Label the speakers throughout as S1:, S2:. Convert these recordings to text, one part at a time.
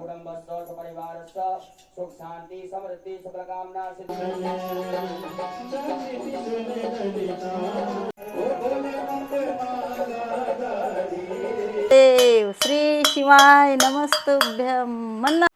S1: सकुटुम्बस्थ सपरिवारस्य सुख शांति समृद्धि सकल कामना
S2: देव श्री शिवाय नमस्तुभ्यम मन्ना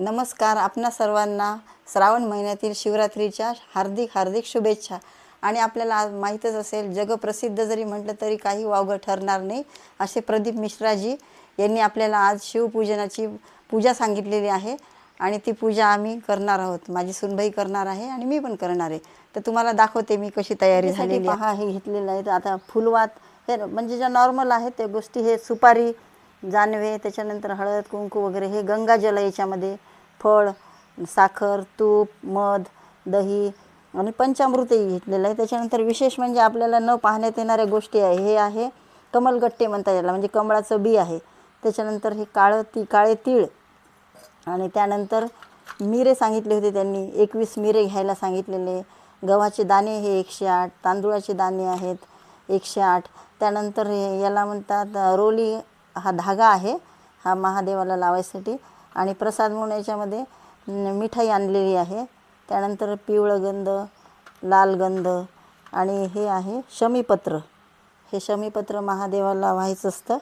S2: नमस्कार आपणा सर्वांना श्रावण महिन्यातील शिवरात्रीच्या हार्दिक हार्दिक शुभेच्छा. आणि आपल्याला आज माहीतच असेल जगप्रसिद्ध जरी म्हटलं तरी काही वावगं ठरणार नाही असे प्रदीप मिश्राजी यांनी आपल्याला आज शिवपूजनाची पूजा सांगितलेली आहे आणि ती पूजा आम्ही करणार आहोत. माझी सुनबाई करणार आहे आणि मी पण करणार आहे. तर तुम्हाला दाखवते मी कशी तयारी झालेली. पहा हे घेतलेलं आहे. तर आता फुलवात हे म्हणजे ज्या नॉर्मल आहेत त्या गोष्टी हे सुपारी जानवे त्याच्यानंतर हळद कुंकू वगैरे हे गंगाजल याच्यामध्ये. फळ साखर तूप मध दही आणि पंचामृतही घेतलेलं आहे. त्याच्यानंतर विशेष म्हणजे आपल्याला न पाहण्यात येणाऱ्या गोष्टी आहे हे आहे कमलगट्टे म्हणता याला म्हणजे कमळाचं बी आहे. त्याच्यानंतर हे काळं ती काळे तीळ आणि त्यानंतर मिरे सांगितले होते त्यांनी. एकवीस मिरे घ्यायला सांगितलेले. गव्हाचे दाणे हे एकशे आठ तांदूळाचे दाणे आहेत एकशे आठ. त्यानंतर हे याला म्हणतात रोली हा धागा आहे हा महादेवाला लावायसाठी. आणि प्रसाद म्हणून याच्यामध्ये मिठाई आणलेली आहे. त्यानंतर पिवळं गंध लाल गंध आणि हे आहे शमीपत्र. हे शमीपत्र महादेवाला व्हायचं असतं.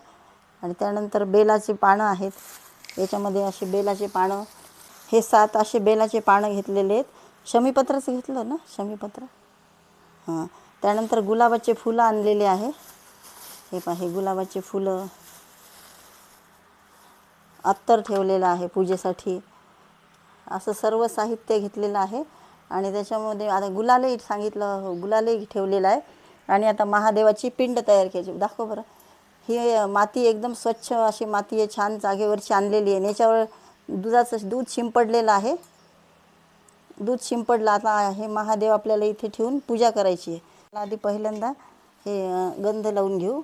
S2: आणि त्यानंतर बेलाची पानं आहेत. याच्यामध्ये असे बेलाचे पानं हे सात असे बेलाचे पानं घेतलेले आहेत. शमीपत्रच घेतलं ना? शमीपत्र? हां. त्यानंतर गुलाबाचे फुलं आणलेले आहे. हे पहा हे गुलाबाचे फुलं. अत्तर ठेवलेलं आहे पूजेसाठी. असं सर्व साहित्य घेतलेलं आहे. आणि त्याच्यामध्ये आता गुलालही सांगितलं गुलालही ठेवलेलं आहे. आणि आता महादेवाची पिंड तयार केली. दाखव बरं. ही माती एकदम स्वच्छ अशी माती आहे छान जागेवरची आणलेली आहे. आणि याच्यावर दुधाचं दूध शिंपडलेलं आहे. दूध शिंपडलं. आता हे महादेव आपल्याला इथे ठेवून पूजा करायची आहे. आधी पहिल्यांदा हे गंध लावून घेऊ.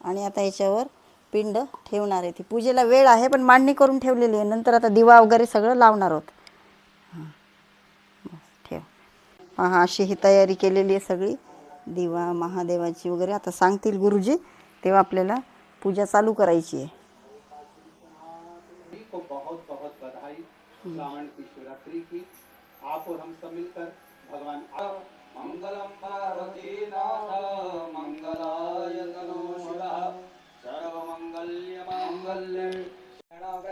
S2: आणि आता याच्यावर पिंड ठेवणार आहे ती. पूजेला वेळ आहे पण मांडणी करून ठेवलेली आहे. नंतर आता दिवा वगैरे सगळं लावणार आहोत हां बस, ठेव हा अशी ही तयारी केलेली आहे सगळी. दिवा महादेवाची वगैरे. आता सांगतील गुरुजी तेव्हा आपल्याला पूजा चालू करायची आहे.
S1: श्रावण की शिवरात्रि की. आप और हम सब मिलकर भगवान मंगलम पार्वती नाथ मंगलाय सर्व मंगल्य.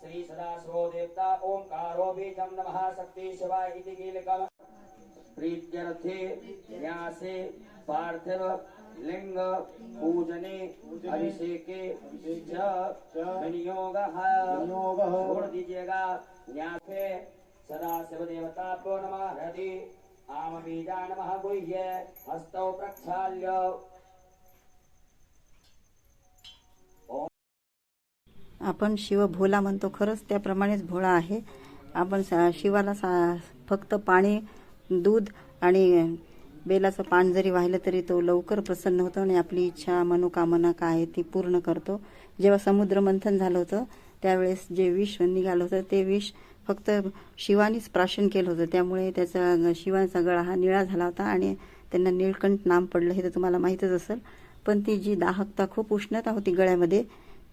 S1: श्री सदाशिवो देवता ओंकारो बीजं नमः शक्ति शिवाय इति कीलकम्। प्रीत्यर्थे न्यासे पार्थिव लिंग पूजने अभिषेके विनियोगः। छोड़ दीजिएगा न्यासे सदाशिव देवता को नमः। हृदि आम बीजा नमः गुह्य हस्तौ प्रक्षाल्य।
S2: आपण शिव भोला म्हणतो खरंच त्याप्रमाणेच भोळा आहे. आपण सा शिवाला सा फक्त पाणी दूध आणि बेलाचं पान जरी वाहिलं तरी तो लवकर प्रसन्न होतो आणि आपली इच्छा मनोकामना काय आहे ती पूर्ण करतो. जेव्हा समुद्र मंथन झालं होतं त्यावेळेस जे विष निघालं होतं ते विष फक्त शिवानीच प्राशन केलं होतं. त्यामुळे त्याचा शिवाचा गळा हा निळा झाला होता आणि त्यांना निळकंठ नाम पडलं हे तर तुम्हाला माहीतच असेल. पण ती जी दाहकता खूप उष्णता होती गळ्यामध्ये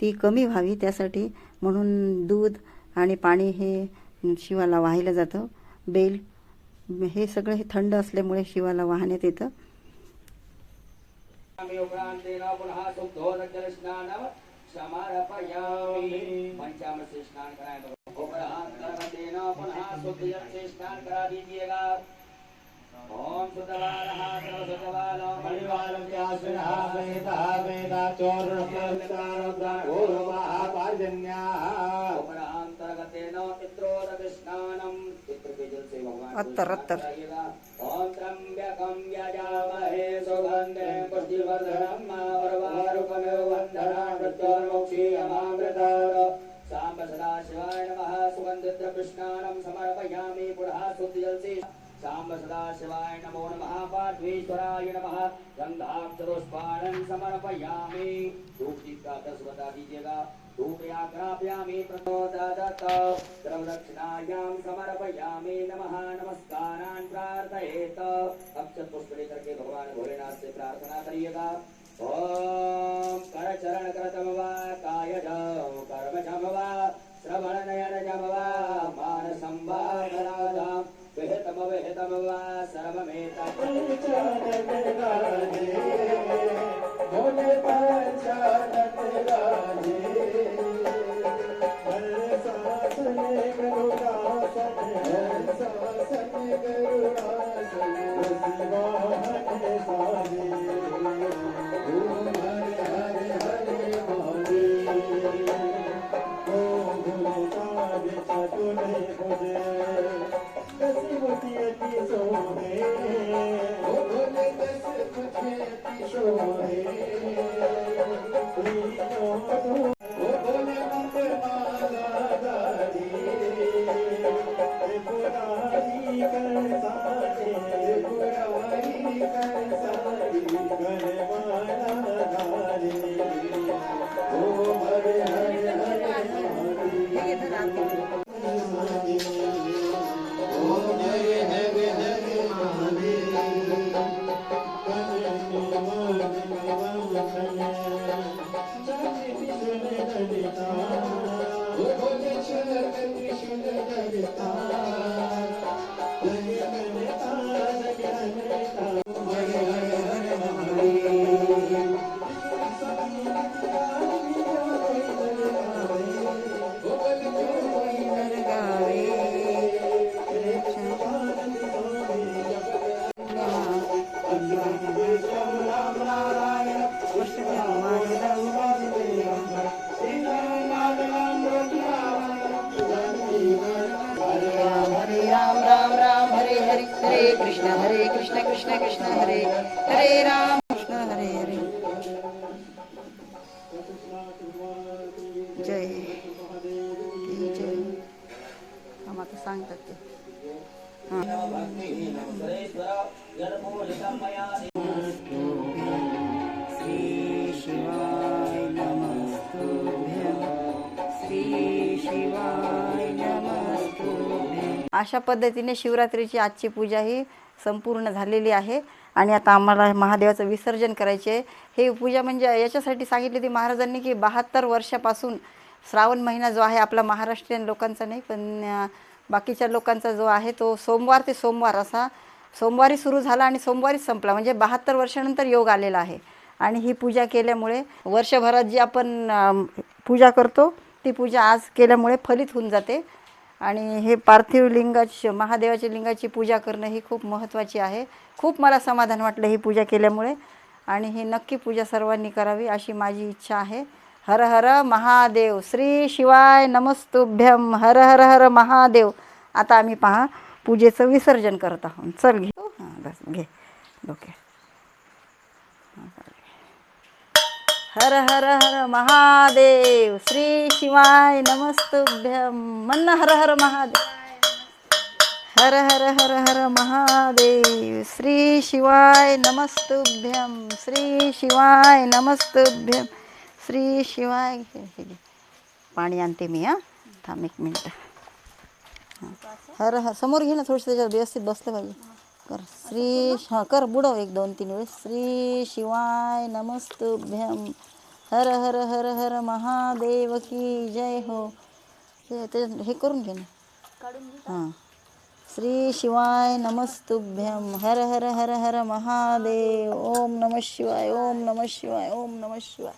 S2: ती कमी व्हावी त्यासाठी म्हणून दूध आणि पाणी हे शिवाला वाहिलं जातं. बेल हे सगळं हे थंड असल्यामुळे शिवाला वाहण्यात येतं.
S1: पंचामृत स्नान करा ओम शुद्धवालः सर्वशुद्धवालो मणिवालं व्यासुरः उपरांतर्गतेन पित्रोदक स्नानम पितृ के जल से भगवान को
S2: अत्तर,
S1: स्नान
S2: अत्तर।
S1: कराइएगा। ओम
S3: ॐ त्र्यम्बकं यजामहे सुगन्धिं पुष्टिवर्धनं उर्वारुकमिव वन्दनान् मृत्योर्मुक्षीयमामृतात् साम्ब सदाशिवाय नमः सुगन्धिद्रकृष्णानं समर्पयामि पुनः शुद्धिजलसि साम्ब सदाशिवाय नमो नमः, पार्थेश्वराय नमः। गन्धाक्षरोस्पानं समर्पयामि। धूप दीप का दस बता दीजिएगा धूप या ग्रापयामि प्रचोदत समर्पयामि नमः। नमस्कारान् प्रार्थयेत। अक्षत पुष्प लेकर के भगवान भोलेनाथ से प्रार्थना करिएगा ओम कर चरण करतम वा काय कर्म जम वा श्रवण नयन जम वा सर्वमेत
S2: आता शिवाय शिवाय अशा पद्धतीने शिवरात्रीची आजची पूजा ही संपूर्ण झालेली आहे. आणि आता आम्हाला महादेवाचं विसर्जन करायचे आहे. हे पूजा म्हणजे याच्यासाठी सांगितली ती महाराजांनी की बहात्तर वर्षापासून श्रावण महिना जो आहे आपला महाराष्ट्रीयन लोकांचा नाही पण बाकीच्या लोकांचा जो आहे तो सोमवार ते सोमवार असा सोमवारी सुरू झाला आणि सोमवारीच संपला. म्हणजे बहात्तर वर्षानंतर योग आलेला आहे. आणि ही पूजा केल्यामुळे वर्षभरात जी आपण पूजा करतो ती पूजा आज केल्यामुळे फलित होऊन जाते. आणि हे पार्थिव लिंगाची महादेवाच्या लिंगाची पूजा करणं ही खूप महत्त्वाची आहे. खूप मला समाधान वाटलं ही पूजा केल्यामुळे. आणि ही नक्की पूजा सर्वांनी करावी अशी माझी इच्छा आहे. हर हर महादेव. श्री शिवाय नमस्तुभ्यम हर हर हर महादेव. आता आम्ही पहा पूजेचं विसर्जन करत आहोत. चल घे. हो, हां बस घे. ओके हर हर हर महादेव. श्री शिवाय नमस्तुभ्यम मन हर हर महादेव. हर हर हर हर महादेव. श्री शिवाय नमस्तुभ्यम श्री शिवाय नमस्तुभ्यम श्री शिवाय पाणी आणते मी हां. थांब एक मिनटं. हां. हर हर समोर घे ना थोडंसं त्याच्यावर व्यवस्थित बसलं पाहिजे. कर. श्री हां कर बुडव एक दोन तीन वेळेस. श्री शिवाय नमस्तुभ्यम हर हर हर हर महादेव की जय हो. हे हे करून घे ना. हां. श्री शिवाय नमस्तुभ्यम हर हर हर हर महादेव. ओम नमः शिवाय ओम नमः शिवाय ओम नमः शिवाय.